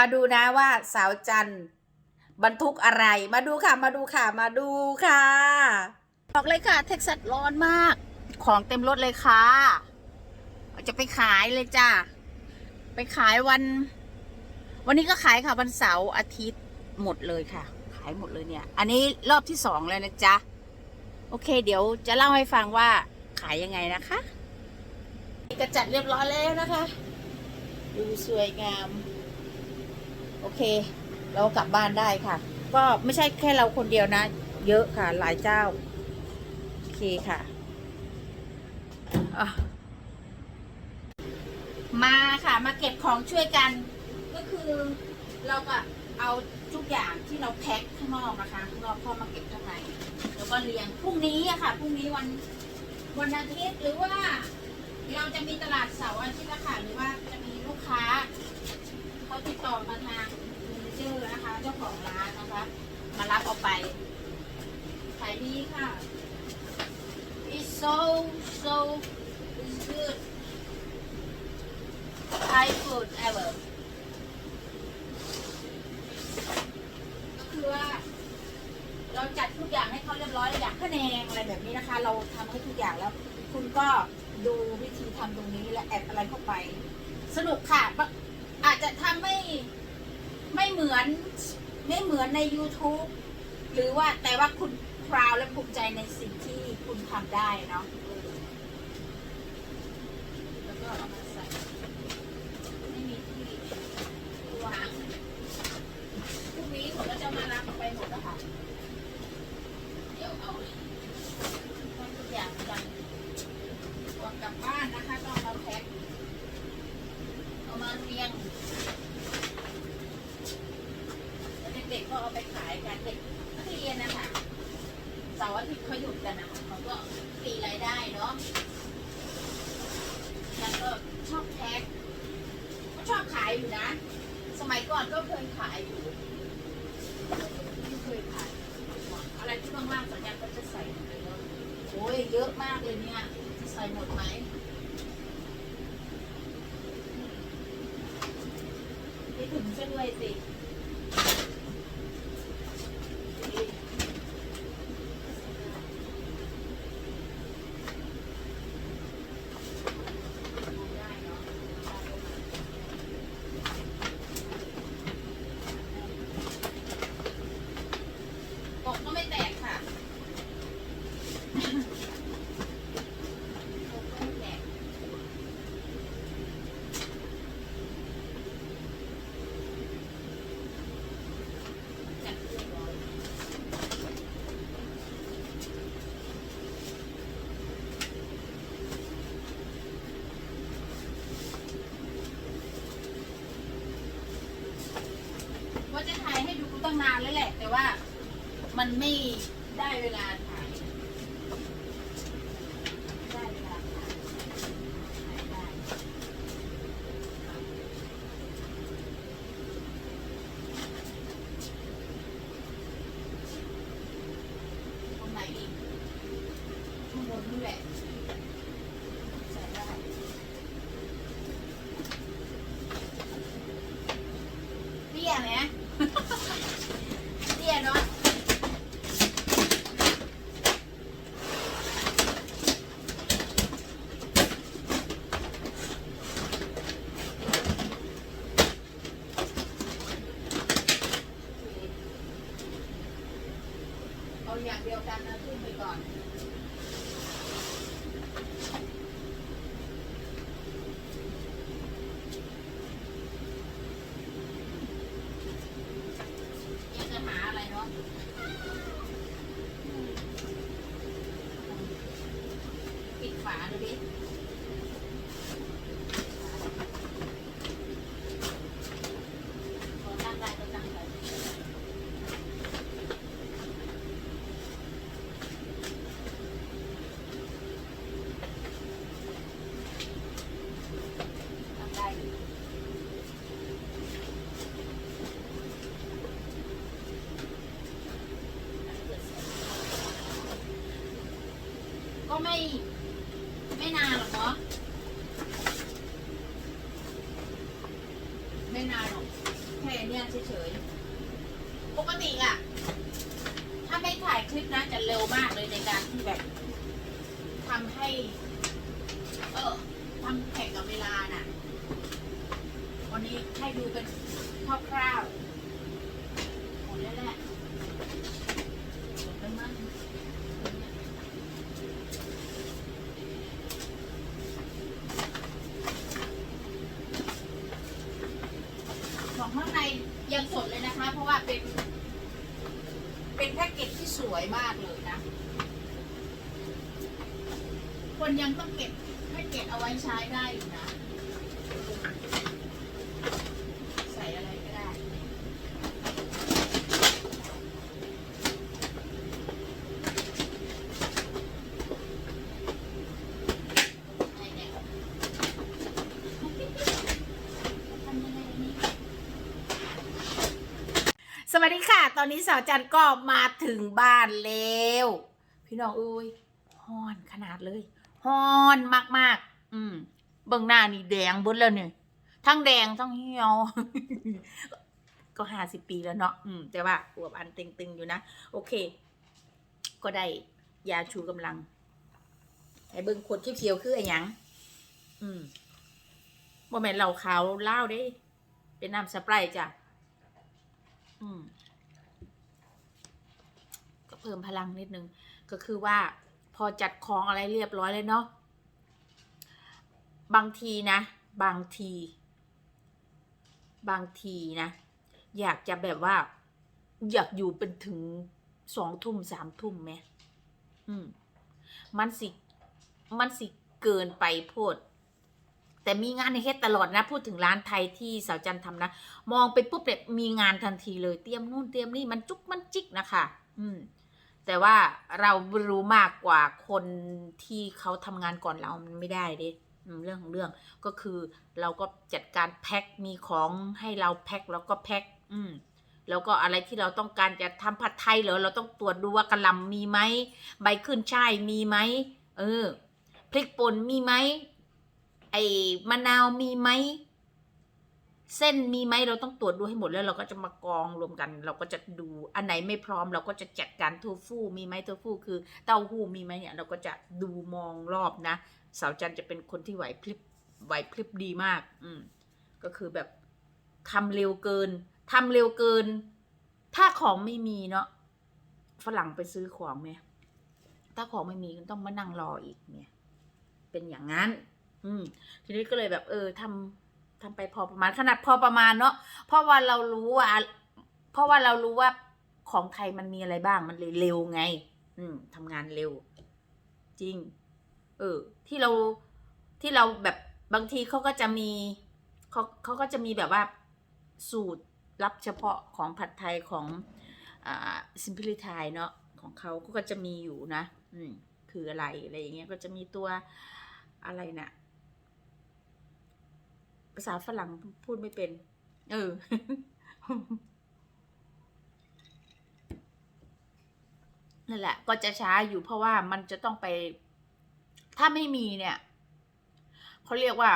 มาดูนะว่าสาวจันบรรทุกอะไร มาดูค่ะ มาดูค่ะ มาดูค่ะ บอกเลยค่ะ เท็กซัสร้อนมาก ของเต็มรถเลยค่ะ จะไปขายเลยจ้าไปขายวัน วันนี้ก็ขายค่ะ วันเสาร์อาทิตย์หมดเลยค่ะ ขายหมดเลยเนี่ย อันนี้รอบที่สองแล้วนะจ๊ะ โอเค เดี๋ยวจะเล่าให้ฟังว่าขายยังไงนะคะกระจัดเรียบร้อยแล้วนะคะ ดูสวยงาม โอเค เรากลับบ้านได้ค่ะ ก็ไม่ใช่แค่เราคนเดียวนะ เยอะค่ะหลายเจ้า โอเคค่ะอะมาค่ะมาเก็บของช่วยกัน ก็คือเราก็เอาทุกอย่างที่เราแพ็คข้างนอกนะคะข้างนอกเข้ามาเก็บข้างในแล้วก็เรียงพรุ่งนี้อะค่ะพรุ่งนี้วันวันอาทิตย์หรือว่า เราจะมีตลาดเสาร์อาทิตย์ละค่ะหรือว่าจะมีลูกค้า เขาติดต่อมาทางเมเนเจอร์นะคะ เจ้าของร้านนะคะ มารับเอาไปขายดีค่ะ it's so so it's good Thai food ever ก็คือว่า เราจัดทุกอย่างให้เขาเรียบร้อยอย่างขะแนงอะไรแบบนี้นะคะ เราทำให้ทุกอย่างแล้ว คุณก็ดูวิธีทำตรงนี้และแอดอะไรเข้าไป สนุกค่ะบะอาจจะทำไม่ไม่ เหมือนไม่เหมือนใน YouTube หรือว่าแต่ว่าคุณพราวและภูมิใจในสิ่งที่คุณทำได้เนาะแล้วก็เอามาใส่ไม่มีที่วางพรุ่งนี้ผมก็จะมารับไปหมดแล้วค่ะเดี๋ยวเอาทุกอย่างกันวางกลับบ้านนะคะต้องเอามาแพ็คเอามาเรียงแล้วเด็กๆก็เอาไปขายกันเด็กนัก เรียนนะคะเสาร์อาทิตย์เขาหยุดกันนะคะเขาก็ตีรายได้เนาะแล้วก็ชอบแพ็คก็ชอบขายอยู่นะ สมัยก่อนก็เคยขายอยู่ไม่เคยขายอะไรที่ว่างๆสัญญาก็จะใส่เลยเนอะโอ้ยเยอะมากเลยเนี่ยจะใส่หมดไหมไม่ถึงเส้นด้วยสิได้เนอะปกก็ไม่แตกค่ะ ปกก็ไม่แตก จัดเรียบร้อยว่าจะถ่ายให้ดูตั้ง นานแล้วแหละ แต่ว่ามันไม่ได้เวลาถ่ายไม่ได้เวลาถ่ายถ่ายได้ ตรงไหนอีกข้างบนนี่แหละใส่ได้เตี้ยไหม เตี้ยเนาะเอย่างเดียวกันนะขึ้นไปก่อนยังจะหาอะไรเนาะปิดฝาดูดิพอตั้งได้ก็ตั้งไปตั้งได้อยู่ ก็ไม่ ไม่นานหรอกเนาะไม่นานหรอกแค่เนี่ยเฉยๆ ปกติอะถ้าไม่ถ่ายคลิปนะจะเร็วมากเลยในการที่แบบทำให้ เออทำแข่งกับเวลาน่ะ วันนี้ให้ดูเป็นคร่าวๆหมดแล้วแหละหมดแล้วมั้ง ของข้างในยังสดเลยนะคะ เพราะว่าเป็น เป็นแพ็กเกจที่สวยมากเลยนะ คนยังต้องเก็บแพ็กเกจเอาไว้ใช้ได้อยู่นะ ใส่อะไรก็ได้ อะไรเนี่ยทำยังไงอันนี้ สวัสดีค่ะ ต อนนี้สาวจันก็มาถึงบ้านแล้ว พี่น้องเอ้ยฮ้อนขนาดเลยฮ้อนมากๆ อืมเบื้องหน้านี่แดงบดแล้วเนี่ยทั้งแดงทั้งเหี่ยว ก็ห้าสิบปีแล้วเนาะอืม แต่ว่าอวบอันตึงๆอยู่นะ โอเค ก็ได้ยาชูกำลังไอ้เบิ้งขวดเขียวๆคือไอ้หยัง อืมบ่แม่นเหล้าขาวเหล้าเด้ เป็นน้ำสไปร์จ้ะ อืม เพิ่มพลังนิดนึง ก็คือว่าพอจัดของอะไรเรียบร้อยเลยเนาะบางทีนะ บางที บางทีนะ อยากจะแบบว่า อยากอยู่เป็นถึงสองทุ่มสามทุ่มไหมอืม มันสิ มันสิเกินไปโพดแต่มีงานในเฮ็ดตลอดนะ พูดถึงร้านไทยที่สาวจันทำนะ มองไปปุ๊บเนี่ยมีงานทันทีเลย เตรียมนู่นเตรียมนี่มันจุกมันจิกนะคะ อืม แต่ว่าเรารู้มากกว่าคนที่เขาทำงานก่อนเรามันไม่ได้เด้เรื่องของเรื่องก็คือเราก็จัดการแพ็คมีของให้เราแพ็คแล้วก็แพ็คอืมแล้วก็อะไรที่เราต้องการจะทำผัดไทยเหรอเราต้องตรวจดูว่ากระลำมีไหมใบขึ้นช่ายมีไหมเออพริกป่นมีไหมไอ้มะนาวมีไหม เส้นมีไหมเราต้องตรวจดูให้หมดแล้วเราก็จะมากองรวมกัน เราก็จะดูอันไหนไม่พร้อม เราก็จะจัดการโทฟูมีไหมโทฟูคือเต้าหู้มีไหมเนี่ยเราก็จะดูมองรอบนะสาวจันจะเป็นคนที่ไหวพริบไหวพริบดีมาก อืมก็คือแบบทำเร็วเกินทำเร็วเกิน ถ้าของไม่มีเนาะฝรั่งไปซื้อของไหมถ้าของไม่มีก็ต้องมานั่งรออีกเนี่ย เป็นอย่างนั้น อืม ทีนี้ก็เลยแบบ เออทำ ทำไปพอประมาณขนาดพอประมาณเนาะเพราะว่าเรารู้ว่า เพราะว่าเรารู้ว่าของไทยมันมีอะไรบ้างมันเลยเร็วไง อืมทำงานเร็ว จริง เออ ที่เราที่เราแบบบางทีเขาก็จะมีเขาเขาก็จะมีแบบว่าสูตรลับเฉพาะของผัดไทยของอ่าซิมพลิไทยเนาะของเขาก็จะมีอยู่นะ อืม คืออะไรอะไรอย่างเงี้ยก็จะมีตัวอะไรนะ่ะาษาฝรั่งพูดไม่เป็น เออ นั่นแหละ ก็จะช้าอยู่เพราะว่ามันจะต้องไป ถ้าไม่มีเนี่ย เขาเรียกว่า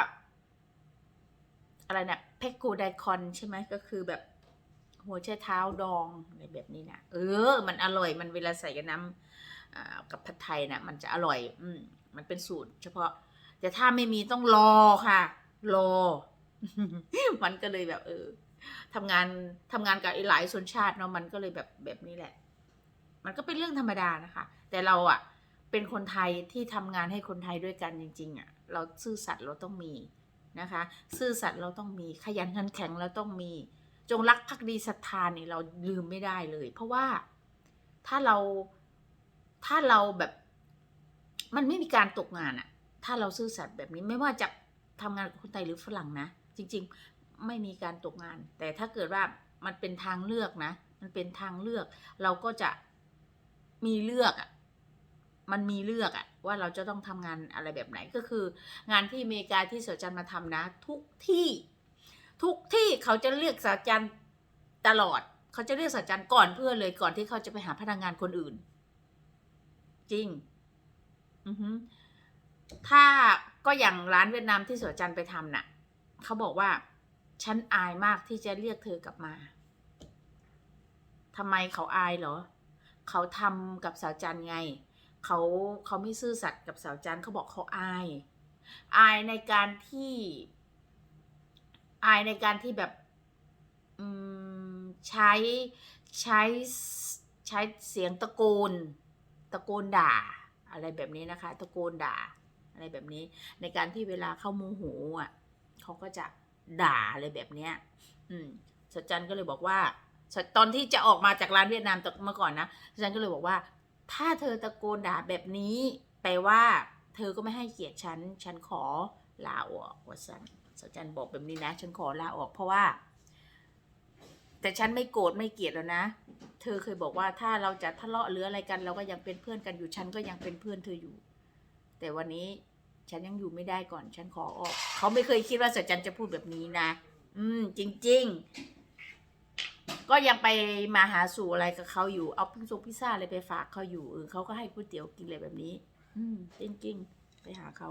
อะไรนะเพกโกไดคอนใช่ไหมก็คือแบบหัวไชเท้าดองอะไรแบบนี้นะเออ มันอร่อยมันเวลาใส่กับน้ำกับผัดไทยนะมันจะอร่อย อืมมันเป็นสูตร เฉพาะ แต่ถ้าไม่มีต้องรอค่ะ รอ มันก็เลยแบบ เออทำงานทำงานกับอ้หลายชนชาติเนาะมันก็เลยแบบแบบนี้แหละ มันก็เป็นเรื่องธรรมดานะคะ แต่เราอะเป็นคนไทยที่ทำงานให้คนไทยด้วยกันจริง ๆอะเราซื่อสัตย์เราต้องมีนะคะ ซื่อสัตย์เราต้องมีขยันขันแข็งเราต้องมี จงรักภักดีศรัทธานี่เราลืมไม่ได้เลย เพราะว่าถ้าเราถ้าเราแบบมันไม่มีการตกงานอะถ้าเราซื่อสัตย์แบบนี้ไม่ว่าจะทำงานกับคนไทยหรือฝรั่งนะ จริงๆไม่มีการตกงาน แต่ถ้าเกิดว่ามันเป็นทางเลือกนะ มันเป็นทางเลือก เราก็จะมีเลือกอะมันมีเลือกอะว่าเราจะต้องทำงานอะไรแบบไหนก็คือ งานที่อเมริกาที่สาวจันมาทำนะ ทุกที่ ทุกที่เขาจะเรียกสาวจันตลอด เขาจะเรียกสาวจันก่อนเพื่อเลยก่อนที่เขาจะไปหาพนักงานคนอื่น จริง อือฮึถ้าก็อย่างร้านเวียดนามที่สาวจันไปทำน่ะ เขาบอกว่า ฉันอายมากที่จะเรียกเธอกลับมาทำไมเขาอายเหรอ เขาทำกับสาวจันไง เขาเขาไม่ซื่อสัตย์กับสาวจันเขาบอกเขาอาย อายในการที่ อายในการที่แบบใช้ใช้ใช้เสียงตะโกน ตะโกนด่า อะไรแบบนี้นะคะ ตะโกนด่า อะไรแบบนี้ ในการที่เวลาเข้าโมโหอะ เขาก็จะด่าอะไรแบบเนี้ย อืมสัจจันก็เลยบอกว่า ตอนที่จะออกมาจากร้านเวียดนามตเมื่อก่อนนะสัจจันก็เลยบอกว่า ถ้าเธอตะโกนด่าแบบนี้ แปลว่า เธอก็ไม่ให้เกียรติฉัน ฉันขอลาออกว่าสันสัจจันบอกแบบนี้นะ ฉันขอลาออกเพราะว่า แต่ฉันไม่โกรธไม่เกลียดแล้วนะ เธอเคยบอกว่าถ้าเราจะทะเลาะหรืออะไรกัน เราก็ยังเป็นเพื่อนกันอยู่ ฉันก็ยังเป็นเพื่อนเธออยู่ แต่วันนี้ฉันยังอยู่ไม่ได้ก่อน ฉันขอออก เขาไม่เคยคิดว่าสัจจันจะพูดแบบนี้นะ อืม จริง ๆ ก็ยังไปมาหาสู่อะไรกับเขาอยู่ เอาพิซซ่งพิซซ่าอะไรไปฝากเขาอยู่เออเขาก็ให้ก๋วยเตี๋ยวกินอะไรแบบนี้ อืม จริง ๆ ไปหาเขา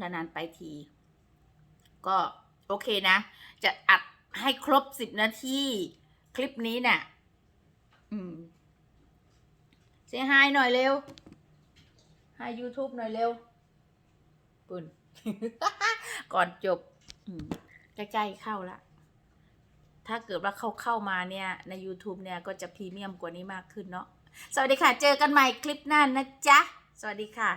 นานๆไปที ก็โอเคนะ จะอัดให้ครบสิบนาทีคลิปนี้เนี่ยอืมเซฮายหน่อยเร็ว ให้ YouTube หน่อยเร็วปุ่น ก่อนจบใกล้ๆเข้าละ ถ้าเกิดว่าเข้าเข้ามาเนี่ย ใน YouTube เนี่ย ก็จะพรีเมียมกว่านี้มากขึ้นเนาะสวัสดีค่ะ เจอกันใหม่คลิปหน้านะจ๊ะ สวัสดีค่ะ